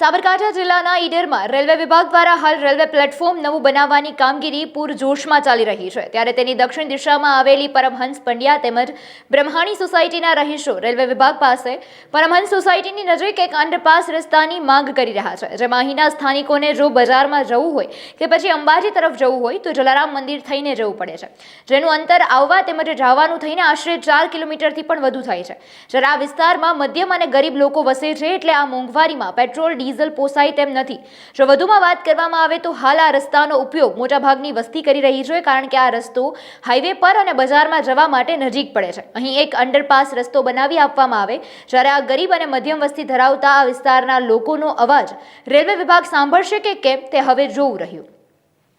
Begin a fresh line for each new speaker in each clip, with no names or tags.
સાબરકાંઠા જિલ્લાના ઈડરમાં રેલવે વિભાગ દ્વારા હાલ રેલવે પ્લેટફોર્મ નવું બનાવવાની કામગીરી પૂરજોશમાં ચાલી રહી છે. ત્યારે તેની દક્ષિણ દિશામાં આવેલી પરમહંસ પંડ્યા તેમજ બ્રહ્માણી સોસાયટીના રહીશો રેલવે વિભાગ પાસે પરમહંસ સોસાયટીની નજીક એક અંડરપાસ રસ્તાની માંગ કરી રહ્યા છે. જેમાં અહીંના સ્થાનિકોને જો બજારમાં જવું હોય કે પછી અંબાજી તરફ જવું હોય તો જલારામ મંદિર થઈને જવું પડે છે. જેનું અંતર આવવા તેમજ જવાનું થઈને આશરે ચાર કિલોમીટરથી પણ વધુ થાય છે. જ્યારે આ વિસ્તારમાં મધ્યમ અને ગરીબ લોકો વસે છે એટલે આ મોંઘવારીમાં પેટ્રોલ ડીઝલ પોસાય તેમ નથી. જો વધુમાં વાત કરવામાં આવે તો હાલ આ રસ્તાનો ઉપયોગ મોટાભાગની વસ્તી કરી રહી છે, કારણ કે આ રસ્તો હાઈવે પર અને બજારમાં જવા માટે નજીક પડે છે. અહીં એક અંડરપાસ રસ્તો બનાવી આપવામાં આવે, જ્યારે આ ગરીબ અને મધ્યમ વસ્તી ધરાવતા આ વિસ્તારના લોકોનો અવાજ રેલવે વિભાગ સાંભળશે કે કેમ તે હવે જોવું રહ્યું.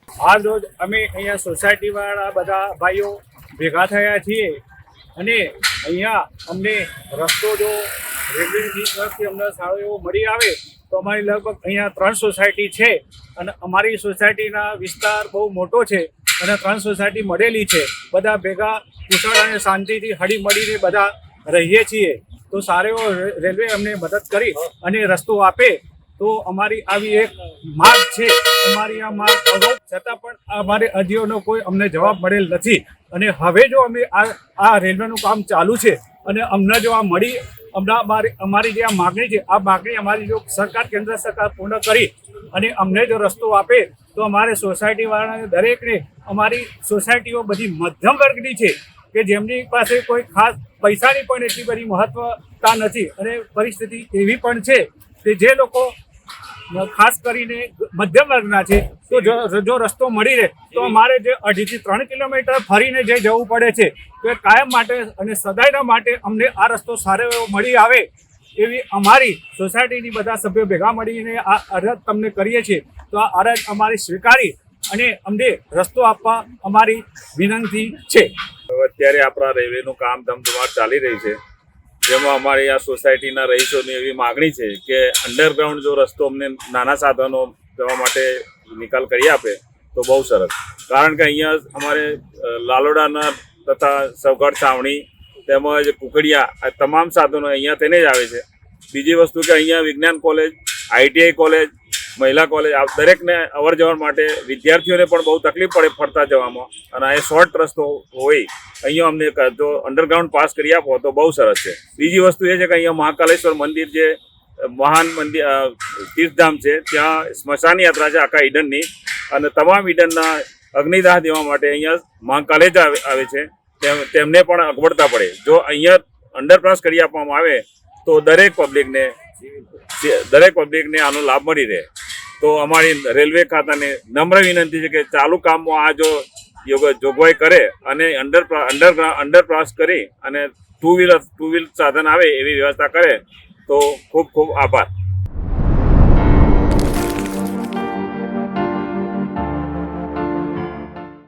હાલ રોજ અમે અહીંયા સોસાયટી વાળા બધા ભાઈઓ ભેગા થયા છીએ અને અહીંયા અમને રસ્તો જો રેલવેની તરફથી અમને સારો એવો મળી આવે તો અમારી લગભગ અહીંયા ત્રણ સોસાયટી છે અને અમારી સોસાયટીના વિસ્તાર બહુ મોટો છે અને ત્રણ સોસાયટી મળેલી છે. બધા ભેગા કુશળ અને શાંતિથી હળી મળીને બધા રહીએ છીએ. તો સારો એવો રેલવે અમને મદદ કરી અને રસ્તો આપે. તો અમારી આવી એક માગ છે. અમારી આ માગ અગાઉ છતાં પણ અમારે અરજીઓનો કોઈ અમને જવાબ મળેલ નથી. અને હવે જો અમે આ આ રેલવેનું કામ ચાલુ છે અને અમને જો આ મળી અમારી અમારી જે આ માગણી છે, આ માગણી અમારી જો સરકાર, કેન્દ્ર સરકાર પૂર્ણ કરી અને અમને જો રસ્તો આપે, તો અમારે સોસાયટીવાળાને દરેકને અમારી સોસાયટીઓ બધી મધ્યમ વર્ગની છે કે જેમની પાસે કોઈ ખાસ પૈસાની પણ એટલી બધી મહત્વતા નથી અને પરિસ્થિતિ એવી પણ છે કે જે લોકો ખાસ કરીને મધ્યમ વર્ગના છે. તો જો રસ્તો મળી રહે, તો અમારે જે અઢીથી ત્રણ કિલોમીટર ફરીને જે જવું પડે છે, તો એ કાયમ માટે અને સદાયના માટે અમને આ રસ્તો સારો એવો મળી આવે એવી અમારી સોસાયટીની બધા સભ્યો ભેગા મળીને આ અરજ તમને કરીએ છીએ. તો આ અરજ અમારી સ્વીકારી અને અમને રસ્તો આપવા અમારી વિનંતી છે.
અત્યારે આપણા રેલવેનું કામ ધમધમાટ ચાલી રહી છે. જેમાં અમારી આ સોસાયટીના રહીશોની એવી માગણી છે કે અંડરગ્રાઉન્ડ જો રસ્તો અમને નાના સાધનો જવા માટે નિકાલ કરી આપે, તો બહુ સરસ. કારણ કે અહીંયા અમારે લાલોડાના તથા સવગઢ છાવણી તેમજ કુકડિયા આ તમામ સાધનો અહીંયા તેને જ આવે છે. બીજી વસ્તુ કે અહીંયા વિજ્ઞાન કોલેજ, આઈટીઆઈ કોલેજ મહિલા કોલેજ દરેકને અવર જવર માટે વિદ્યાર્થીઓને પણ બહુ તકલીફ પડે ફરતા જવામાં. અને આ શોર્ટ રસ્તો હોય, અહીંયા અમને જો અંડરગ્રાઉન્ડ પાસ કરી આપો તો બહુ સરસ છે. બીજી વસ્તુ એ છે કે અહીંયા મહાકાલેશ્વર મંદિર જે, મહાન મંદિર તીર્થધામ છે, ત્યાં સ્મશાન યાત્રા છે આખા ઈડનની. અને તમામ ઈડનના અગ્નિદાહ દેવા માટે અહીંયા મહાકાલેજ આવે છે. તેમ- તેમને પણ અગવડતા પડે. જો અહીંયા અંડરપાસ કરી આપવામાં આવે તો દરેક પબ્લિકને દરેક પબ્લિકને આનો લાભ મળી રહે. તો અમારી રેલવે ખાતાને નમ્ર વિનંતી છે કે ચાલુ કામમાં આ જો જોગવાઈ કરે અને અંડર અંડર અંડરપાસ કરી અને ટુ વ્હીલર, ટુ વ્હીલ સાધન આવે એવી વ્યવસ્થા કરે, તો ખૂબ ખૂબ આભાર.